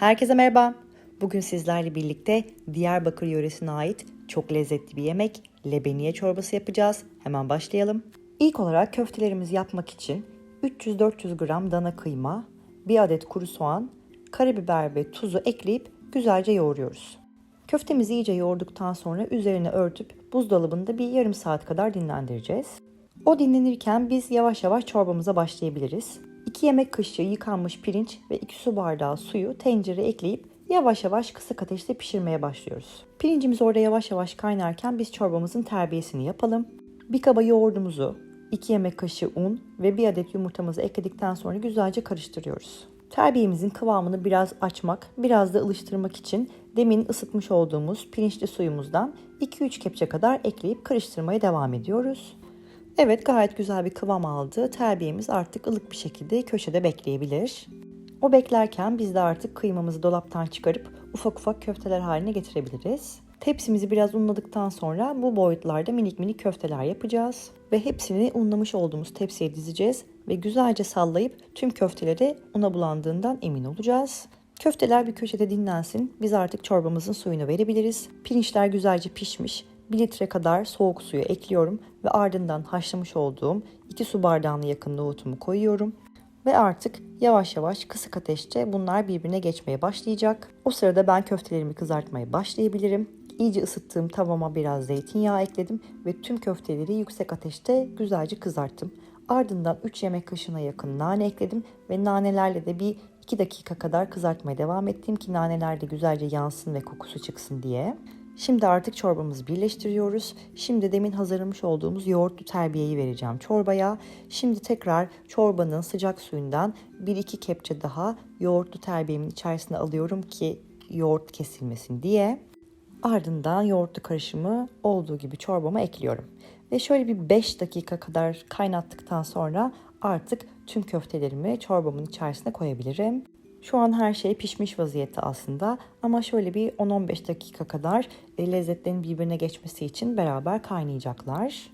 Herkese merhaba. Bugün sizlerle birlikte Diyarbakır yöresine ait çok lezzetli bir yemek lebeniye çorbası yapacağız. Hemen başlayalım. İlk olarak köftelerimizi yapmak için 300-400 gram dana kıyma, 1 adet kuru soğan, karabiber ve tuzu ekleyip güzelce yoğuruyoruz. Köftemizi iyice yoğurduktan sonra üzerine örtüp buzdolabında bir yarım saat kadar dinlendireceğiz. O dinlenirken biz yavaş yavaş çorbamıza başlayabiliriz. 2 yemek kaşığı yıkanmış pirinç ve 2 su bardağı suyu tencereye ekleyip yavaş yavaş kısık ateşte pişirmeye başlıyoruz. Pirincimiz orada yavaş yavaş kaynarken biz çorbamızın terbiyesini yapalım. Bir kaba yoğurdumuzu, 2 yemek kaşığı un ve 1 adet yumurtamızı ekledikten sonra güzelce karıştırıyoruz. Terbiyemizin kıvamını biraz açmak, biraz da ılıştırmak için demin ısıtmış olduğumuz pirinçli suyumuzdan 2-3 kepçe kadar ekleyip karıştırmaya devam ediyoruz. Evet gayet güzel bir kıvam aldı. Terbiyemiz artık ılık bir şekilde köşede bekleyebilir. O beklerken biz de artık kıymamızı dolaptan çıkarıp ufak ufak köfteler haline getirebiliriz. Tepsimizi biraz unladıktan sonra bu boyutlarda minik minik köfteler yapacağız. Ve hepsini unlamış olduğumuz tepsiye dizeceğiz ve güzelce sallayıp tüm köfteleri una bulandığından emin olacağız. Köfteler bir köşede dinlensin. Biz artık çorbamızın suyunu verebiliriz. Pirinçler güzelce pişmiş. 1 litre kadar soğuk suyu ekliyorum ve ardından haşlamış olduğum 2 su bardağına yakın nohutumu koyuyorum. Ve artık yavaş yavaş kısık ateşte bunlar birbirine geçmeye başlayacak. O sırada ben köftelerimi kızartmaya başlayabilirim. İyice ısıttığım tavama biraz zeytinyağı ekledim ve tüm köfteleri yüksek ateşte güzelce kızarttım. Ardından 3 yemek kaşığına yakın nane ekledim ve nanelerle de bir 2 dakika kadar kızartmaya devam ettim ki naneler de güzelce yansın ve kokusu çıksın diye. Şimdi artık çorbamızı birleştiriyoruz. Şimdi demin hazırlamış olduğumuz yoğurtlu terbiyeyi vereceğim çorbaya. Şimdi tekrar çorbanın sıcak suyundan 1-2 kepçe daha yoğurtlu terbiyemin içerisine alıyorum ki yoğurt kesilmesin diye. Ardından yoğurtlu karışımı olduğu gibi çorbama ekliyorum. Ve şöyle bir 5 dakika kadar kaynattıktan sonra artık tüm köftelerimi çorbamın içerisine koyabilirim. Şu an her şey pişmiş vaziyette aslında ama şöyle bir 10-15 dakika kadar e, lezzetlerin birbirine geçmesi için beraber kaynayacaklar.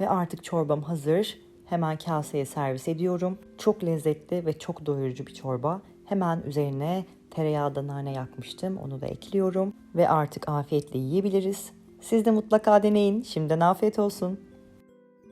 Ve artık çorbam hazır. Hemen kaseye servis ediyorum. Çok lezzetli ve çok doyurucu bir çorba. Hemen üzerine tereyağı da nane yakmıştım. Onu da ekliyorum ve artık afiyetle yiyebiliriz. Siz de mutlaka deneyin. Şimdiden afiyet olsun.